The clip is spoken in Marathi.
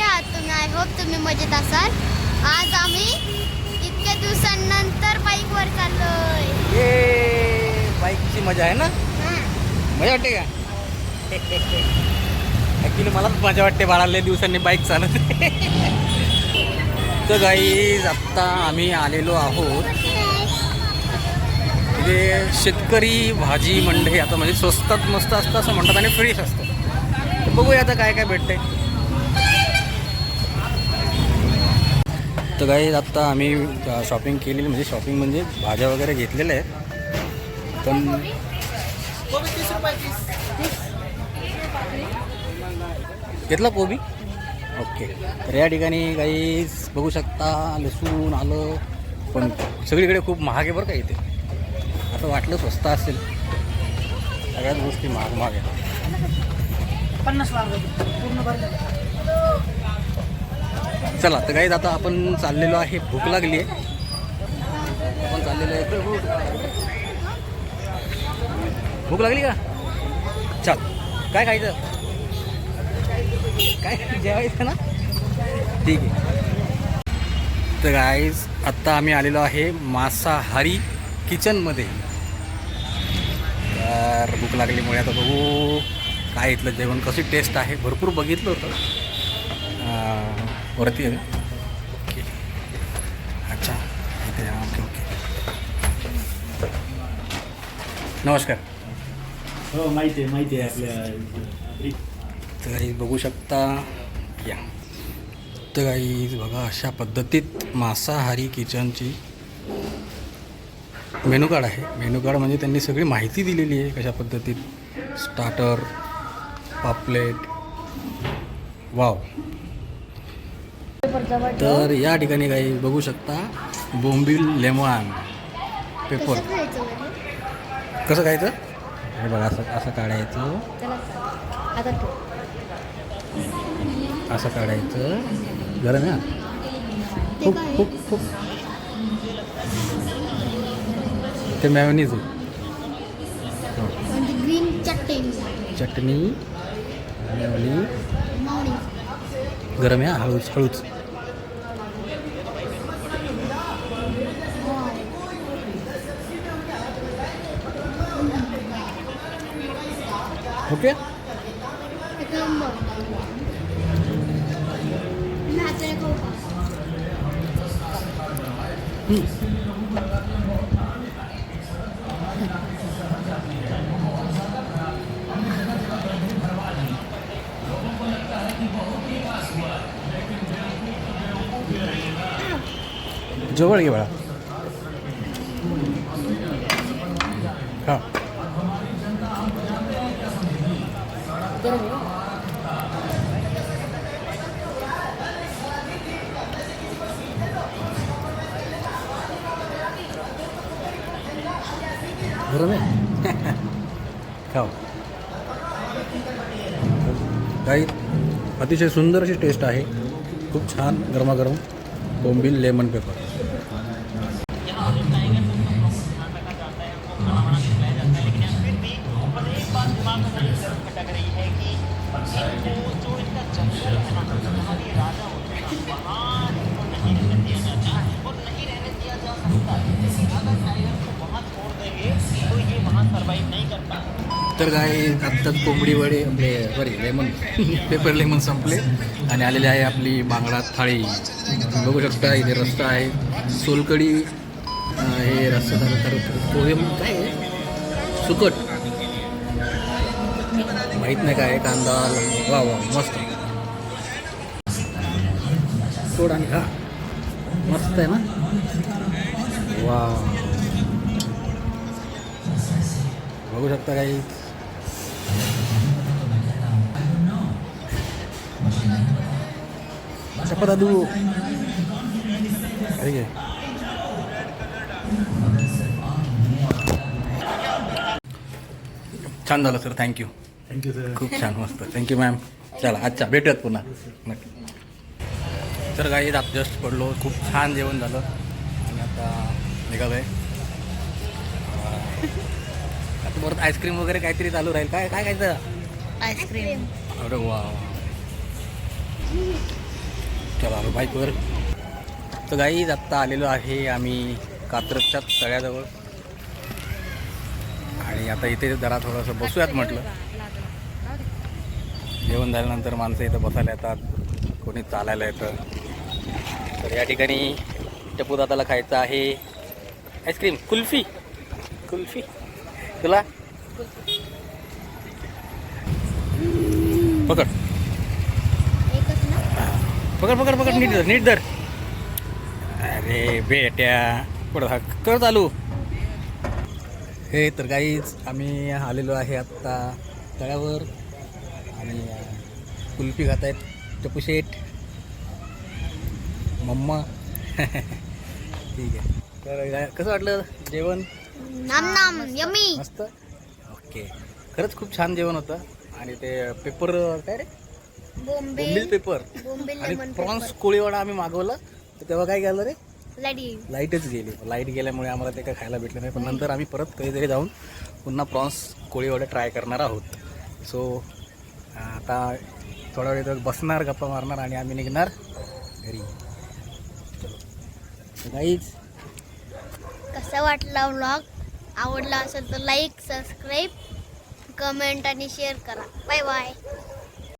कसे आहात तुम्ही आय होप तुम्ही मजेत असाल. आज आम्ही इतक्या दिवसांनंतर बाईकवर चाललोय. ये बाईकची मजा आहे ना? मजा वाटते का? ॲक्च्युली मलाच मजा वाटते बाळाल्या दिवसांनी बाईक चालत तर गाईज आत्ता आम्ही आलेलो आहोत. म्हणजे शेतकरी भाजी मंडई आता म्हणजे स्वस्तात मस्त असतं असं म्हणतात आणि फ्रेश असतं. बघूया आता काय काय भेटतंय. तर गाईज आत्ता आम्ही शॉपिंग केलेली म्हणजे शॉपिंग म्हणजे भाज्या वगैरे घेतलेल्या आहेत. पण घेतला कोबी? ओके तर या ठिकाणी काही बघू शकता लसूण आलं पण सगळीकडे खूप महाग आहे बरं का इथे. असं वाटलं स्वस्त असेल. सगळ्याच गोष्टी महाग महाग आहेत. पन्नास लाख पूर्ण चला तर काही आता आपण चाललेलो आहे. भूक लागली आहे. आपण चाललेलो आहे. भूक भूक लागली का? चल काय खायचं? काय जेवायचं ना? ठीक आहे. तर गाईज आत्ता आम्ही आलेलो आहे मांसाहारी किचनमध्ये. तर भूक लागलीमुळे आता बघू काय इथलं जेवण कशी टेस्ट आहे. भरपूर बघितलं होतं. वरती आहे ओके. अच्छा. इथे. Okay okay. नमस्कार. हो माहिती आहे माहिती आहे आपल्या तर बघू शकता. या. तर काही बघा अशा पद्धतीत मांसाहारी किचनची मेनू कार्ड आहे. मेनू कार्ड म्हणजे त्यांनी सगळी माहिती दिलेली आहे कशा पद्धतीत. स्टार्टर पापलेट. वाव. तर या ठिकाणी काही बघू शकता बोंबील लेमन पेपर. कसं खायचं हे बघा असं असं काढायचं. चला आता तू. असं काढायचं. गरम आहे हा. ते खूप काय? खूप खूप. ते मॅयोनीज आहे. म्हणजे ग्रीन चटणी. गरम आहे हा, हळूच हळूच. ओके? एक नंबर मी जवळ घे बाळा. गरम आहे. खाऊ काही अतिशय सुंदर अशी टेस्ट आहे. खूप छान गरमागरम बोंबील लेमन पेपर तर काय आत्ताच कोंबडी वडे आपले बरे लेमन पेपर लेमन संपले आणि आलेले आहे आपली बांगडा थाळी. बघू शकता इथे रस्ता आहे. सोलकडी हे रस्ता झालं तर पोहे काय सुकट. माहीत नाही काय आहे, कांदा वा वा मस्त सोड आणि खा मस्त आहे ना वा बघू शकता काही चप्पा दादू ठीक आहे छान झालं सर थँक्यू थँक्यू सर खूप छान मस्त. थँक्यू मॅम चला अच्छा भेटूयात पुन्हा. नक्की. तर काही आप जस्ट पडलो. खूप छान जेवण झालं. आणि आता निघालो आहे आता परत आईस्क्रीम वगैरे काहीतरी चालू राहील. काय काय खायचं? आईस्क्रीम अरे वा बाईकवर तर गाईज आत्ता आलेलो आहे आम्ही कात्रजच्या तळ्याजवळ. आणि आता इथे जरा थोडंसं बसूयात म्हटलं. जेवण झाल्यानंतर माणसं इथं बसायला येतात. कोणी चालायला येतं. तर या ठिकाणी टपू दादाला खायचं आहे आईस्क्रीम कुल्फी. कुल्फी. तुला? पकड. पकड पकड पकड. नीट धर नीट धर. अरे बेट्या. पुढं कर चालू. हे तर काहीच आम्ही आलेलो आहे आत्ता तळ्यावर. आणि कुल्फी खात आहेत टपू शेठ. मम्मा. ठीक आहे. तर कसं वाटलं जेवण? नाम नाम यमी. मस्त? ओके. खरंच खूप छान जेवण होतं. आणि ते पेपर काय रे? बोंबे बोंबील पेपर. आणि प्रॉन्स कोळीवाडा आम्ही मागवलं. तर तेव्हा काय केलं रे? लाईटच गेली. लाइट गेल्यामुळे आम्हाला ते काय खायला भेटलं नाही. पण नंतर आम्ही परत कधीतरी जाऊन पुन्हा प्रॉन्स कोळीवाडा ट्राय करणार आहोत. सो आता थोडा वेळ बसणार गप्पा मारणार आणि आम्ही निघणार घरी. काहीच कसा वाटला व्लॉग आवडला असेल तर लाईक सबस्क्राईब कमेंट आणि शेअर करा. Bye bye